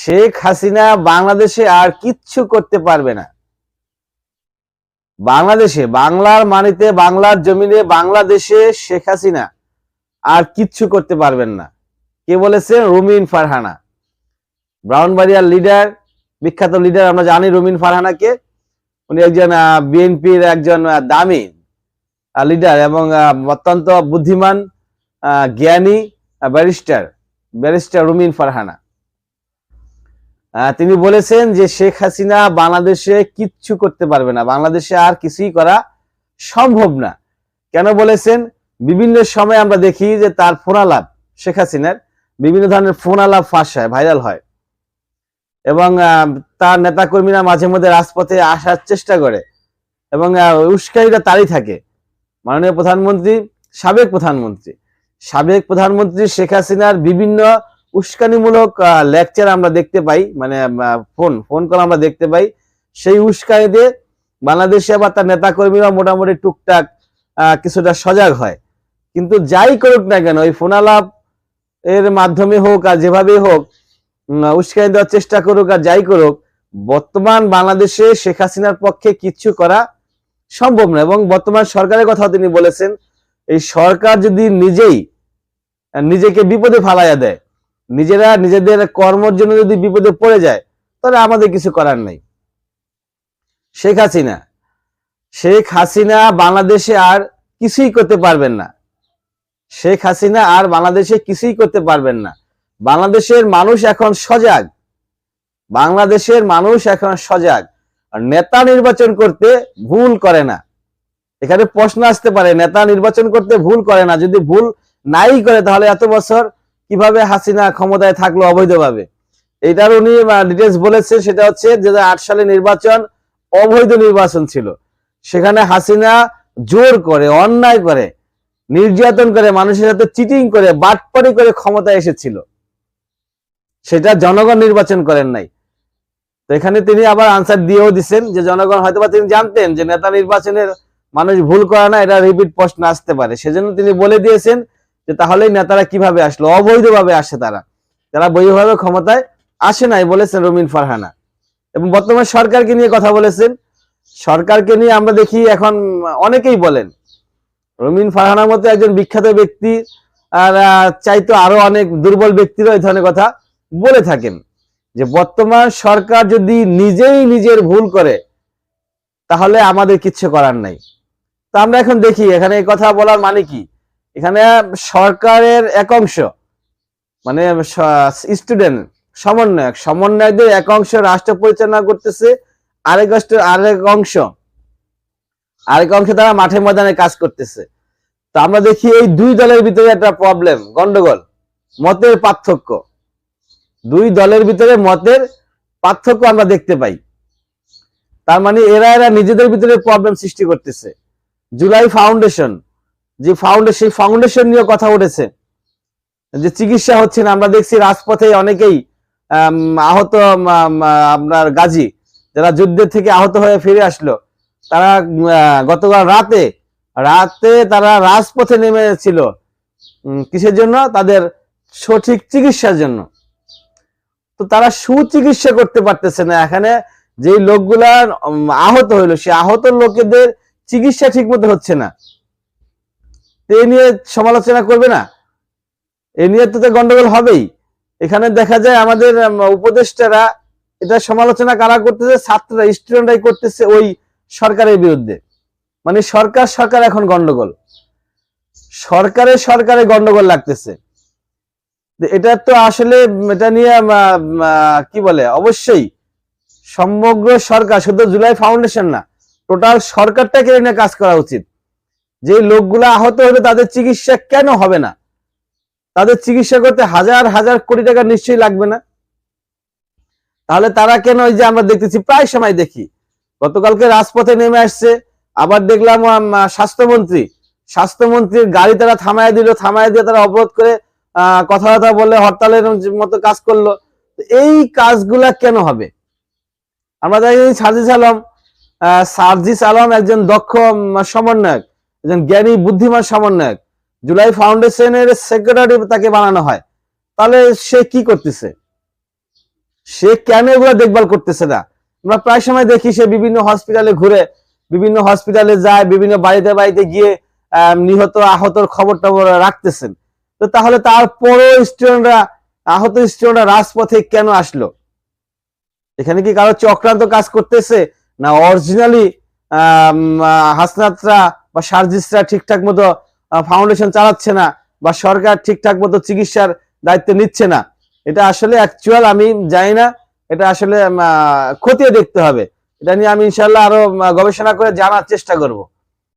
শেখ হাসিনা বাংলাদেশে আর কিচ্ছু করতে পারবে না। বাংলাদেশে, বাংলার মানিতে বাংলার জমিনে, বাংলাদেশে শেখ হাসিনা আর কিচ্ছু করতে পারবেন না। কে বলেছেন? রুমিন ফারহানা। ব্রাউনবাড়িয়ার লিডার, বিখ্যাত লিডার, আমরা জানি রুমিন ফারহানাকে। উনি একজন বিএনপির একজন দামি লিডার এবং অত্যন্ত বুদ্ধিমান জ্ঞানী ব্যারিস্টার ব্যারিস্টার রুমিন ফারহানা। তিনি বলেছেন যে শেখ হাসিনা বাংলাদেশে কিচ্ছু করতে পারবে না। বাংলাদেশে আর কিছুই করা সম্ভব না। কেন বলেছেন? বিভিন্ন সময় আমরা দেখি যে তার ফোনালাপ শেখ হাসিনার বিভিন্ন ধরনের ফোনালাপ ফাঁস হয় ভাইরাল হয়। এবং তার নেতাকর্মীরা মাঝে মধ্যে রাজপথে আসার চেষ্টা করে। এবং উস্কানিটা তারই থাকে। মাননীয় প্রধানমন্ত্রী, সাবেক প্রধানমন্ত্রী। সাবেক প্রধানমন্ত্রী শেখ হাসিনার বিভিন্ন উস্কানিমূলক লেকচার আমরা দেখতে পাই মানে ফোন ফোন কল আমরা দেখতে পাই। সেই উস্কানিতে বাংলাদেশে আবার তার নেতাকর্মীরা মোটামুটি টুকটাক কিছুটা সজাগ হয়। কিন্তু যাই করুক না কেন ওই ফোনালাপ এর মাধ্যমে হোক আর যেভাবেই হোক উস্কানি দেওয়ার চেষ্টা করুক আর যাই করুক, বর্তমান বাংলাদেশে শেখ হাসিনার পক্ষে কিচ্ছু করা সম্ভব না। এবং বর্তমান সরকারের কথা তিনি বলেছেন, এই সরকার যদি নিজেই, নিজেকে বিপদে ফালাইয়া দেয় নিজেরা নিজেদের কর্মের জন্য যদি বিপদে পড়ে যায়, তাহলে আমাদের কিছু করার নেই। শেখ হাসিনা শেখ হাসিনা বাংলাদেশে আর কিছুই করতে পারবেন না। শেখ হাসিনা আর বাংলাদেশে কিছুই করতে পারবেন না। বাংলাদেশের মানুষ এখন সজাগ। বাংলাদেশের মানুষ এখন সজাগ। নেতা নির্বাচন করতে ভুল করে না। এখানে প্রশ্ন আসতে পারে, নেতা নির্বাচন করতে ভুল করে না। যদি ভুল নাই করে, তাহলে এত বছর কীভাবে হাসিনা ক্ষমতায় থাকল অবৈধভাবে? এটার উনি ডিটেলস বলেছে, সেটা হচ্ছে আট সালে নির্বাচন অবৈধ নির্বাচন ছিল। সেখানে হাসিনা জোর করে, অন্যায় করে, নির্যাতন করে, মানুষের সাথে চিটিং করে, বাটপারি করে ক্ষমতায় এসেছিল। সেটা জনগণ নির্বাচন করেন নাই। তো এখানে তিনি আবার আনসার দিয়েও দিচ্ছেন যে জনগণ হয়তোবা তিনি জানতেন যে নেতা নির্বাচনের মানুষ ভুল করে না, এটা রিপিট প্রশ্ন আসতে পারে। সেজন্য তিনি বলে দিয়েছেন যে তাহলে নেতারা কীভাবে আসলো? অবৈধভাবে আসে তারা। তারা বৈধভাবে ক্ষমতায় আসে নাই বলেছেন রমিন ফারহানা। এবং বর্তমান সরকারকে নিয়ে কথা বলেছেন। সরকারকে নিয়ে আমরা দেখি এখন অনেকেই বলেন, রমিন ফারহানার মতো একজন বিখ্যাত ব্যক্তি, আর চাইতো আরও অনেক দুর্বল ব্যক্তিরও এই ধরনের কথা বলে থাকেন। যে বর্তমান সরকার যদি নিজেই নিজের ভুল করে, তাহলে আমাদের কিচ্ছু করার নাই। তা আমরা এখন দেখি, এখানে এই কথা বলার মানে কি? এখানে সরকারের এক অংশ মানে স্টুডেন্ট সমন্বয়ক সমন্বয়কদের এক অংশ রাষ্ট্র পরিচালনা করতেছে, আরেক আরেক অংশ আরেক অংশ তারা মাঠে ময়দানে কাজ করতেছে। তো আমরা দেখি এই দুই দলের ভিতরে একটা প্রবলেম গন্ডগোল, মতের পার্থক্য। দুই দলের ভিতরে মতের পার্থক্য আমরা দেখতে পাই। তার মানে এরা এরা নিজেদের ভিতরে প্রবলেম সৃষ্টি করতেছে। জুলাই ফাউন্ডেশন যে ফাউন্ডেশন সেই ফাউন্ডেশন নিয়ে কথা উঠেছে। যে চিকিৎসা হচ্ছে না, আমরা দেখছি রাজপথে অনেকেই আহত আপনার গাজী, যারা যুদ্ধের থেকে আহত হয়ে ফিরে আসলো, তারা গতকাল রাতে রাতে তারা রাজপথে নেমেছিল কিসের জন্য? তাদের সঠিক চিকিৎসার জন্য। তো তারা সুচিকিৎসা করতে পারতেছে না এখানে যে লোকগুলা আহত হইল, সে আহত লোকেদের চিকিৎসা ঠিক মতো হচ্ছে না। এ নিয়ে সমালোচনা করবে না। এ নিয়ে তো তো গন্ডগোল হবেই। এখানে দেখা যায় আমাদের উপদেষ্টারা এটা সমালোচনা কারা করতেছে? ছাত্ররা, স্টুডেন্টরাই করতেছে ওই সরকারের বিরুদ্ধে। মানে সরকার সরকার এখন গন্ডগোল। সরকারের সরকারে গন্ডগোল লাগতেছে। এটা তো আসলে এটা নিয়ে কি বলে? অবশ্যই সমগ্র সরকার, শুধু জুলাই ফাউন্ডেশন না, টোটাল সরকারটাকে নিয়ে কাজ করা উচিত। যে লোকগুলো আহত হলে তাদের চিকিৎসা কেন হবে না? তাদের চিকিৎসা করতে হাজার হাজার কোটি টাকা নিশ্চয়ই লাগবে না। তাহলে তারা কেন ওই যে আমরা দেখতেছি, প্রায় সময় দেখি। গতকালকে রাজপথে নেমে আসছে, আবার দেখলাম স্বাস্থ্যমন্ত্রী। স্বাস্থ্যমন্ত্রীর গাড়ি তারা থামায় দিল, থামায় দিয়ে তারা অবরোধ করে কথাবার্তা বলে হরতালের মতো কাজ করল। এই কাজগুলা কেন হবে? আমরা দেখি সার্জিস আলম সার্জিস আলম একজন দক্ষ সমন্বয়ক। একজন জ্ঞানী, বুদ্ধিমান, সমন্বয়ক। জুলাই ফাউন্ডেশনের সেক্রেটারি তাকে বানানো হয়। তাহলে সে কি করতেছে? সে কেন এগুলো দেখভাল করতেছে না? আমরা প্রায় সময় দেখি সে বিভিন্ন হসপিটালে ঘুরে, বিভিন্ন হসপিটালে যায়, বিভিন্ন বাড়িতে বাড়িতে গিয়ে নিহত, আহতর খবর টবর রাখতেছেন। তো তাহলে তারপরও স্টুডেন্টরা, আহত স্টুডেন্টরা রাজপথে কেন আসলো? এখানে কি কারও চক্রান্ত কাজ করতেছে? না অরিজিনালি আহ, হাসনাতরা বা সার্জিস্টরা ঠিকঠাক মতো ফাউন্ডেশন চালাচ্ছে না বা সরকার ঠিকঠাক মতো চিকিৎসার দায়িত্ব নিচ্ছে না, এটা আসলে অ্যাকচুয়াল আমি জানি না, এটা আসলে খতিয়ে দেখতে হবে। এটা নিয়ে আমি ইনশাল্লাহ আরও গবেষণা করে জানার চেষ্টা করব।